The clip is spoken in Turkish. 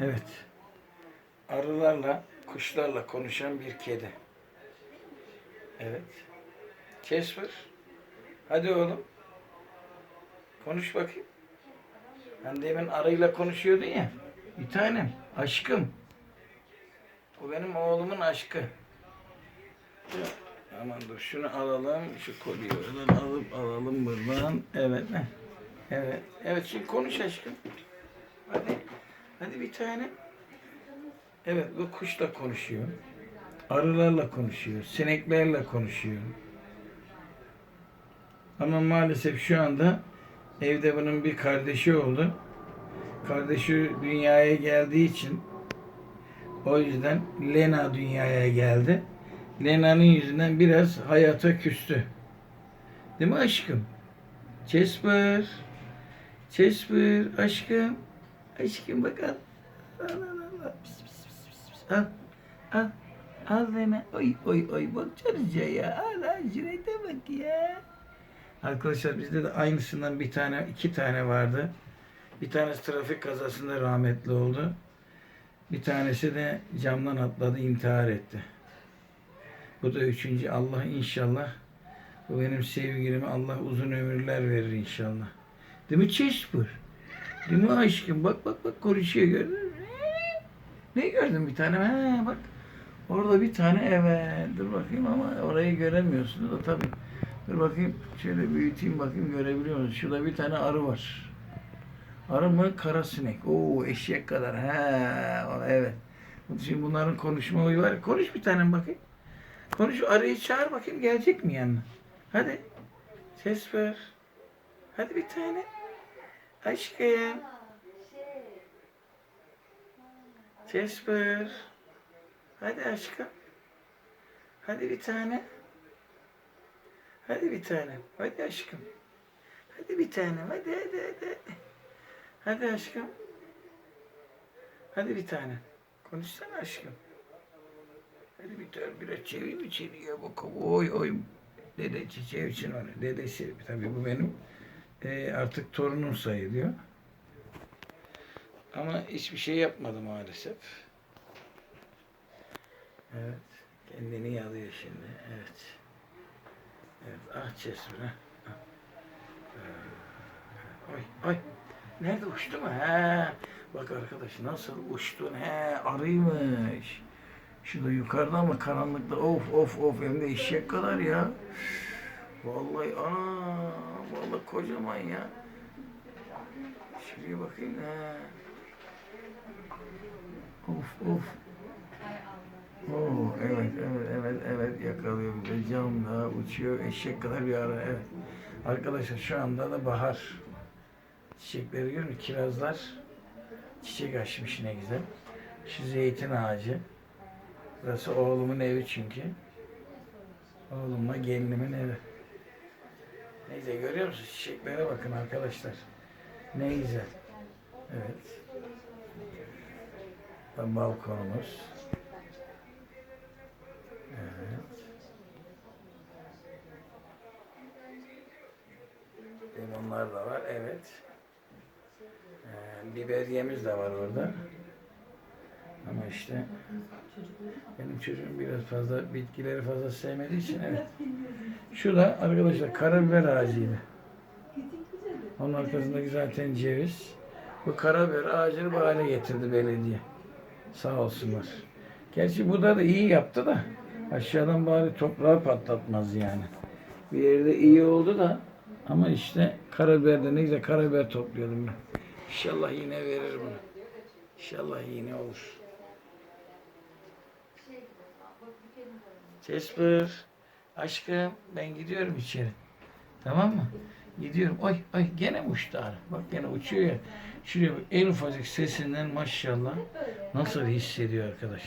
Evet. Arılarla, kuşlarla konuşan bir kedi. Evet. Casper. Hadi oğlum. Konuş bakayım. Ben demin arıyla konuşuyordun ya. Bir tanem. Aşkım. Bu benim oğlumun aşkı. Aman dur şunu alalım. Şu kolyeyi alıp alalım buradan. Evet. Evet. Evet şimdi konuş aşkım. Hadi. Hadi bir tane. Evet bu kuşla konuşuyor. Arılarla konuşuyor. Sineklerle konuşuyor. Ama maalesef şu anda evde bunun bir kardeşi oldu. Kardeşi dünyaya geldiği için o yüzden Lena dünyaya geldi. Lena'nın yüzünden biraz hayata küstü. Değil mi aşkım? Casper. Casper aşkım. Aşkım bak al. Al al al. Pis, pis, pis, pis. Al. Al. Al Lena. Oy oy oy bak çarıca ya. Al al şuraya bak ya. Arkadaşlar bizde de aynısından bir tane, iki tane vardı. Bir tanesi trafik kazasında rahmetli oldu. Bir tanesi de camdan atladı, intihar etti. Bu da üçüncü. Allah inşallah bu benim sevgilime Allah uzun ömürler verir inşallah. Değil mi Çeşpur? Değil mi aşkım? Bak bak bak konuşuyor gördün mü? Ne gördün bir tane? Ha bak. Orada bir tane evet. Dur bakayım ama orayı göremiyorsunuz da tabii. Dur bakayım. Şöyle büyüteyim bakayım görebiliyor musunuz? Şurada bir tane arı var. Arı mı? Kara sinek. Oo eşek kadar. He, evet. Şimdi bunların konuşma huyu var. Konuş bir tanem bakayım. Konuş arıyı çağır bakayım gelecek mi yanına? Hadi. Ses ver. Hadi bir tane. Aşkım. Ses ver. Hadi aşkım. Hadi bir tane. Hadi bir tane. Hadi aşkım. Hadi bir tane. Hadi hadi hadi. Hadi aşkım. Hadi bir tane. Konuşsana aşkım. Hadi bir tane biraz çevireyim içeriye bakalım. Oy oy. Dede çiçeği için onu. Dedesi tabii bu benim e, artık torunum sayılıyor. Ama hiçbir şey yapmadı maalesef. Evet. Kendini yalıyor şimdi. Evet. Evet. Ah cesur ha. Ah. Ee, Ay ay. Nerede uçtu mu? He. Bak arkadaş nasıl uçtun? He arıymış. Şurada yukarıda ama karanlıkta of of of hem de eşek kadar ya. Vallahi ana vallahi kocaman ya. Şuraya bakayım he. Of of. Oo, evet evet evet evet yakalıyor bir de camda uçuyor eşek kadar bir ara evet. Arkadaşlar şu anda da bahar. Çiçekleri musun? Kirazlar çiçek açmış ne güzel. Şu zeytin ağacı. Burası oğlumun evi çünkü. Oğlumla gelinimin evi. Neyse görüyor musunuz? Çiçeklere bakın arkadaşlar. Ne güzel. Evet. Balkonumuz. Evet. Limonlar da var. Evet. Ee, biberiyemiz de var orada. Ama işte benim çocuğum biraz fazla bitkileri fazla sevmediği için evet. Şu da arkadaşlar karabiber ağacıydı. Onun arkasındaki zaten ceviz. Bu karabiber ağacını bu hale getirdi belediye. Sağ olsunlar. Gerçi bu da, da iyi yaptı da aşağıdan bari toprağı patlatmaz yani. Bir yerde iyi oldu da ama işte karabiberde ne güzel karabiber topluyordum ben. İnşallah yine verir bunu. İnşallah yine olur. Casper, aşkım ben gidiyorum içeri. Tamam mı? Gidiyorum. Ay ay gene uçtu arı? Bak gene uçuyor ya. Şuraya bak en ufacık sesinden maşallah nasıl hissediyor arkadaş.